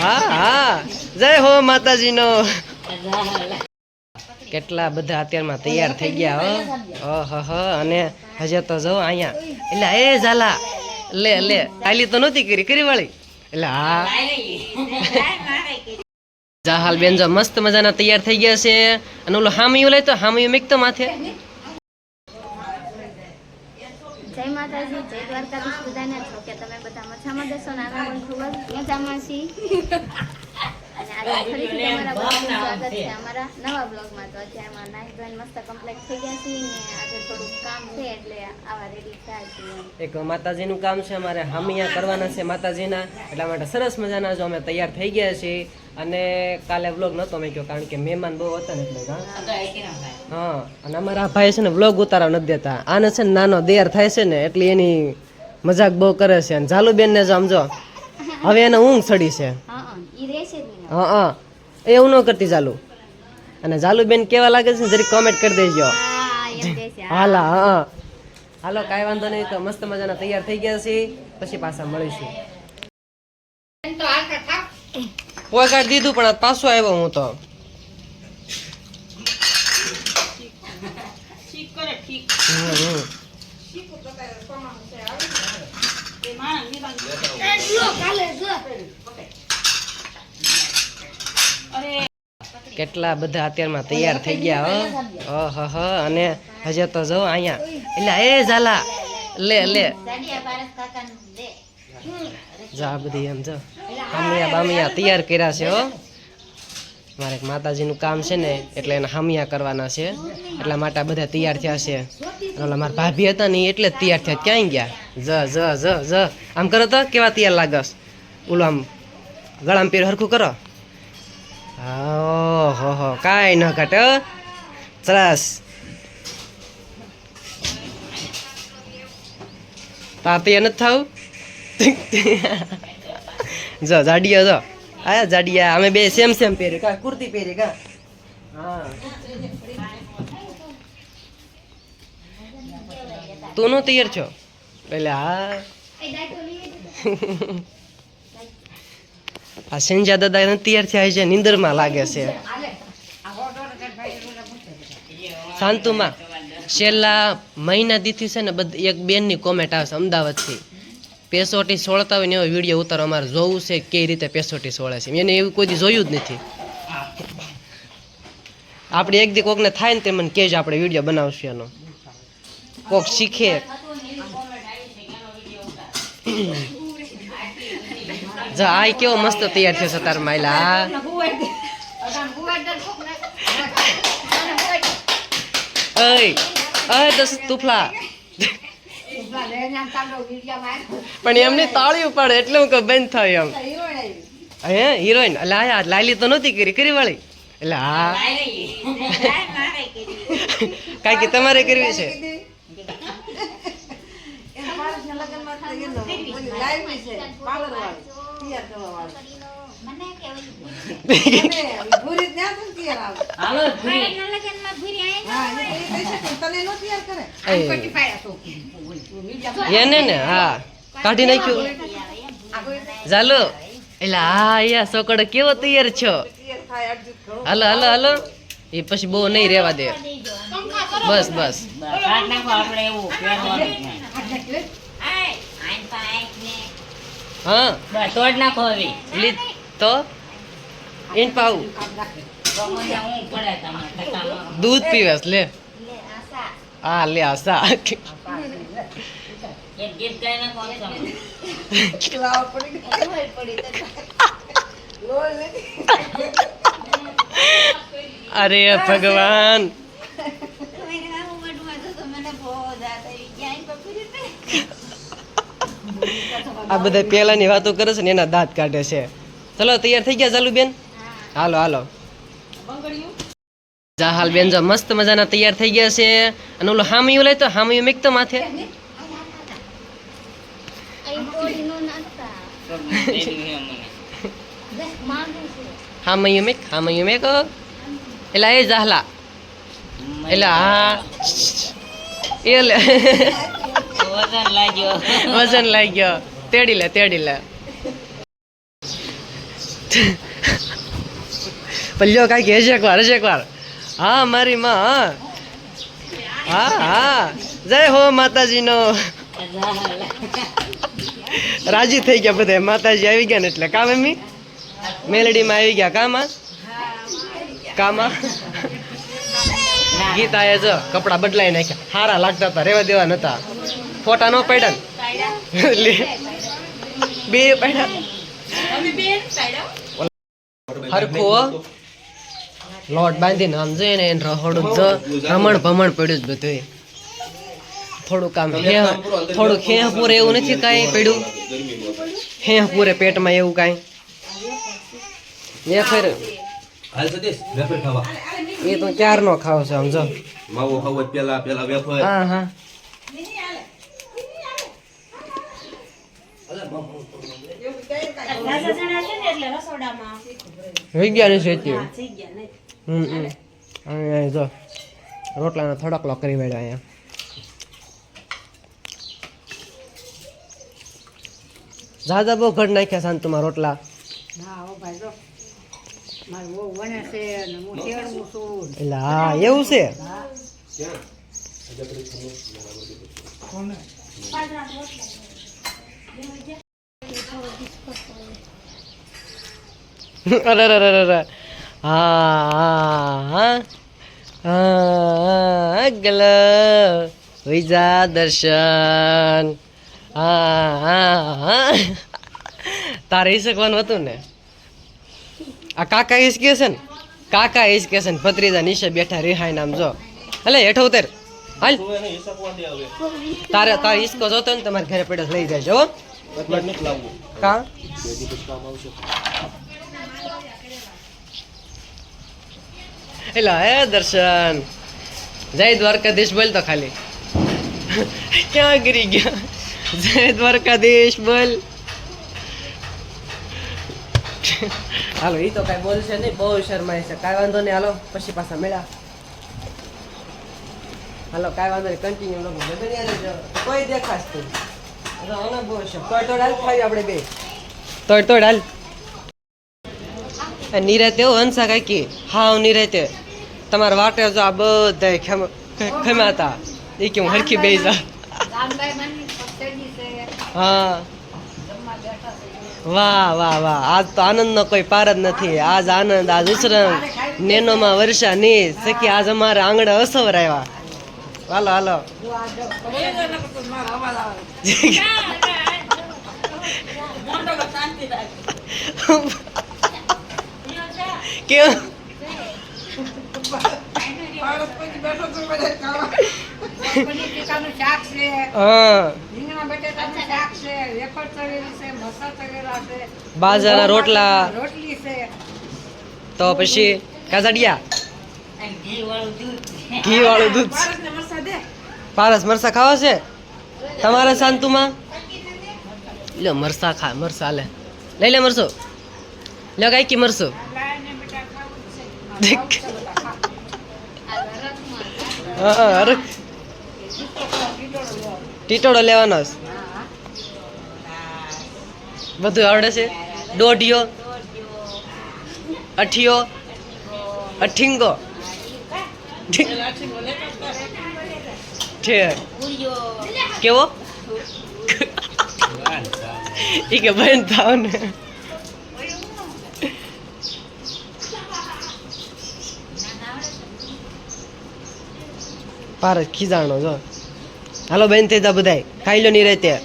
હા હા. જય હો માતાજીનો. કેટલા બધા અત્યારમાં તૈયાર થઈ ગયા, હો. ઓહ અને હજે તો જો અહીંયા. એટલે એ ઝાલા. લે લે. કાલી તો નહોતી કરી કરી વાળી. એટલે હા. જાહાલ બેન જો મસ્ત મજાના તૈયાર થઈ ગયા છે. અને ઓલો હામિયું લઈ તો હામિયું મેક તો માથે જય માતાજી, જય દ્વારકાધીશ બધાને. છો કે તમે બધા મજામાં જશો ને? પણ ખૂબ જ મજામાં છીએ. અને આજે ફરીથી તમારા બધાનું સ્વાગત છે અમારા નવા બ્લોગમાં તો અત્યારમાં નાઈ ધોઈને મસ્ત કમ્પ્લીટ થઈ ગયા છીએ ને આજે થોડુંક કામ છે એટલે આવા રેડી થયા છીએ એક માતાજીનું કામ છે અમારે હામિયા કરવાના છે માતાજીના. એટલા માટે સરસ મજાના જો અમે તૈયાર થઈ ગયા છીએ. અને કાલે વ્લોગ નહોતો મેં કહ્યો કારણ કે મહેમાન બહુ હતા ને એટલે હા હા અને અમારા ભાઈ છે ને વ્લોગ ઉતારવા નથી દેતા. આને છે ને નાનો દેર થાય છે ને એટલે એની મજાક બહુ કરે છે. અને ઝાલુબેન ને જો સમજો હવે એને ઊંઘ ચડી છે. હા એ રહેશે જ હા હા. એવું ન કરતી ચાલુ અને ઝાલુબેન કેવા લાગે છે જરી કોમેન્ટ કરી દેજો. હા હાલા, હા હાલો, કાંઈ વાંધો નહીં, તો મસ્ત મજાના તૈયાર થઈ ગયા છે પછી પાછા મળીશું. પોઈ દીધું, પણ પાછો આવ્યો હું તો. હમ. કેટલા બધા અત્યારમાં તૈયાર થઈ ગયા, હો. ઓહ, હ, અને હજે તો જો અહીંયા. એટલે એ ઝાલા, લે લે. જા બધી એમ જો. હામિયા બામિયા તૈયાર કર્યા છે, હો. મારે માતાજીનું કામ છે ને, એટલે એને હામિયા કરવાના છે. એટલા માટે બધા તૈયાર થયા છે. ઓલા મારા ભાભી હતા ને એટલે તૈયાર થયા. ક્યાંય ગયા? જ જ જ જ. આમ કરો તો, કેવા તૈયાર લાગસ? ઓલું આમ ગળામાં પીર હરખું કરો. હો કાંઈ ન ઘટ ચલાસ તાતી નથી થવું? જો જાડિયા જો. આયા જાડિયા, અમે બે સેમ સેમ પહેર્યું. કા કુર્તી પહેરી, કા? હા. તું નો તૈયાર છો? એટલે હા. આ સંજા દાદા નથી તૈયાર થયા છે, નિંદરમાં લાગે છે. શાંતુમાં છેલ્લા મહિના છે ને બધી, એક બેનની કોમેન્ટ આવે છે, અમદાવાદથી. પેસોટી સોળતા હોય ને એવો વીડિયો ઉતારો, અમારે જોવું છે કઈ રીતે પેસોટી સોળે છે. એને એવું કોઈ જોયું જ નથી. આપણે એક દી કોકને થાય ને તે મને કહેજો આપણે વીડિયો બનાવશું એનો. કોક શીખે. જા આ કેવો મસ્ત તૈયાર થયો છે તાર માયલા અય દસ તુફલા. પણ એમને તાળી ઉપાડે એટલે હું બંધ થાય એમ. હે હિરોઈન લાયા લાલી તો નહોતી કરી કરી વાળી એટલે હા કાંઈ કે તમારે કરવી છે? એને ને હા. કાઢી નાખ્યું. ચાલો. એટલે હા યા સોકડો કેવો તૈયાર છો? હાલો હાલો હાલો. એ પછી બહુ નહીં રહેવા દે. બસ બસ. હા તોડ નાખો હવે લીધ તો એન પાવ ગમે હું પડે તમારે ટકામાં દૂધ પીવેસ લે હા લે આશા એક ગીત ગાઈ નાખો તમે અરે ભગવાન આ બધા પેલાની વાતો કરે છે ને એના દાંત કાઢે છે. ચલો તૈયાર થઈ ગયા ચાલુ બેન હાલો હાલો. જા હાલ બેન જો મસ્ત મજાના તૈયાર થઈ ગયા છે. અને ઓલો હામયું લઈ તો હામયું મેક તો માથે. હામયું મેક હામયું મેક એલા એ જાહલા. એટલે હા. એ લે. વજન લાગ્યો. વજન લાગી ગયો તેડી લે તેડી લે પલ્યો કાંઈક હેજ એકવાર હજ એકવાર હા મારી માં હા હા જય હો માતાજીનો રાજી થઈ ગયા બધા. માતાજી આવી ગયા ને એટલે કામ મમ્મી મેલડીમાં આવી ગયા. કામાં? કામાં? ગીતા એ જો કપડા બદલાઈ નાખ્યા. હારા લાગતા હતા રેવા દેવા નતા. ફોટા નો પડ્યા ને. બે પડ્યા હરખો. લોટ બાંધીને સમજે ને એને રહોડું જ રમણ ભમણ પડ્યું જ બધું થોડુંક કામ હે થોડું હે પૂરે એવું નથી કાંઈ પડ્યું. હે પૂરે પેટમાં એવું કાંઈ. એ ખાવા. એ તો ચાર નો ખાવ છે સમજો. માવો ખાવ પેલા પેલા વેફર. હા હા. વિજ્ઞાન છે હમ હમ. અહીંયા જો રોટલાનો થોડોકલો કરી વેડ્યો અહીંયા. જાદા બહુ ઘટ નાખ્યા શાંતુમાં રોટલા. એવું છે? અરે અરે અરે અરે હા હા વિજા દર્શન હા તારે એ શકવાનું હતું ને આ કાકા ઈશ કે છે ને કાકા ઈશ કે છે ને ભત્રીજા નીચે બેઠા રિહાઈ નામ જો એટલે હેઠો ઉતર હાલ. તારે તારે ઈસકો જોતો ને તમારે ઘરે પડ્યો લઈ જાય હો. કા? એટલે હે દર્શન. જય દ્વારકાધીશ બોલ તો ખાલી. ક્યાં ગરી ગયા? જય દ્વારકાધીશ બોલ. હાલો એ તો કઈ બોલશે નહીં બહુ શરમાય છે. કાંઈ વાંધો નહીં હાલો પછી પાછા મેળા હાલો કાંઈ વાંધો નહીં કન્ટિન્યુ લોકો કોઈ દેખાશ તું છે. તોડ તોડ હાલ ખાવી આપણે બે. તોડ તોડ હાલ. આ નિરાતે હો હંસા કાકી હાવ નિરાતે. તમારા વાટે જો આ બધા ખેમાતા. એ કે હું હરખી બેસી જા હા. વાહ વાહ વાહ. આજ તો આનંદનો કોઈ પાર જ નથી. આજ આનંદ આજ ઉસરંગ નેનોમાં વર્ષા ની. સખી આજ અમારા આંગણે અસવર આવ્યા. હાલો હાલો. કેમ બાજરાના રોટલા. રોટલી છે તો પછી કાજડિયા. ઘી વાળું દૂધ ઘી વાળું દૂધ પારસને મરચાં દે. પારસ મરસા ખાવા છે? તમારે શાંતુમાં? લો મરસા ખા મરસા લે. લઈ લે મરસો. લે કઈ કી મરસો અરે ટીટોડો લેવાનો છે. બધું આવડે છે? દોઢિયો. અઠિયો. અઠીંગો. છે. કેવો? એ કે બન થાવ ને પારસ ખીજાણો, જો. હાલો બેન, તે જા બધાય. ખાઈ લો ની રહેતે